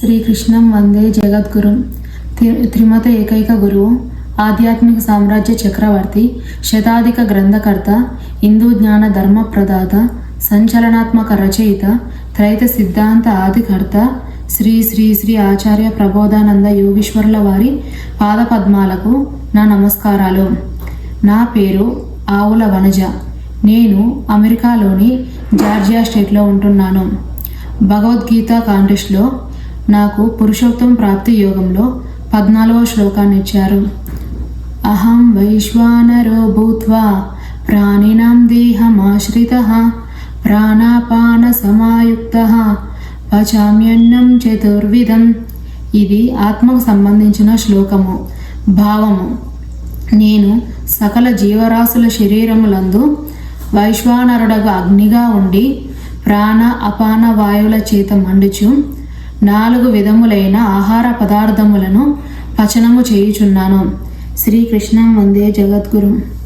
శ్రీకృష్ణం వందే జగద్గురు. Three- త్రిమత ఏకైక గురువు ఆధ్యాత్మిక సామ్రాజ్య చక్రవర్తి శతాధిక గ్రంథకర్త హిందూ జ్ఞాన ధర్మ ప్రదాత సంచలనాత్మక రచయిత త్రైత సిద్ధాంత ఆదికర్త శ్రీ శ్రీ శ్రీ ఆచార్య ప్రబోధానంద యోగేశ్వరుల వారి పాదపద్మాలకు నా నమస్కారాలు. నా పేరు ఆవుల వనజ. నేను అమెరికాలోని జార్జియా స్టేట్లో ఉంటున్నాను. భగవద్గీత కాంటెస్ట్లో నాకు పురుషోత్తం ప్రాప్తి యోగంలో పద్నాలుగవ శ్లోకాన్ని ఇచ్చారు. అహం వైశ్వానరో భూత్వా ప్రాణినాం దేహమాశ్రిత ప్రాణాపాన సమాయుక్త పచామ్యన్నం చతుర్విధం. ఇది ఆత్మకు సంబంధించిన శ్లోకము భావము. నేను సకల జీవరాశుల శరీరములందు వైశ్వానరుడగా అగ్నిగా ఉండి ప్రాణ అపాన వాయువుల చేత మండుచు నాలుగు విధములైన ఆహార పదార్థములను పచనము చేయుచున్నాను. శ్రీకృష్ణ వందే జగద్గురు.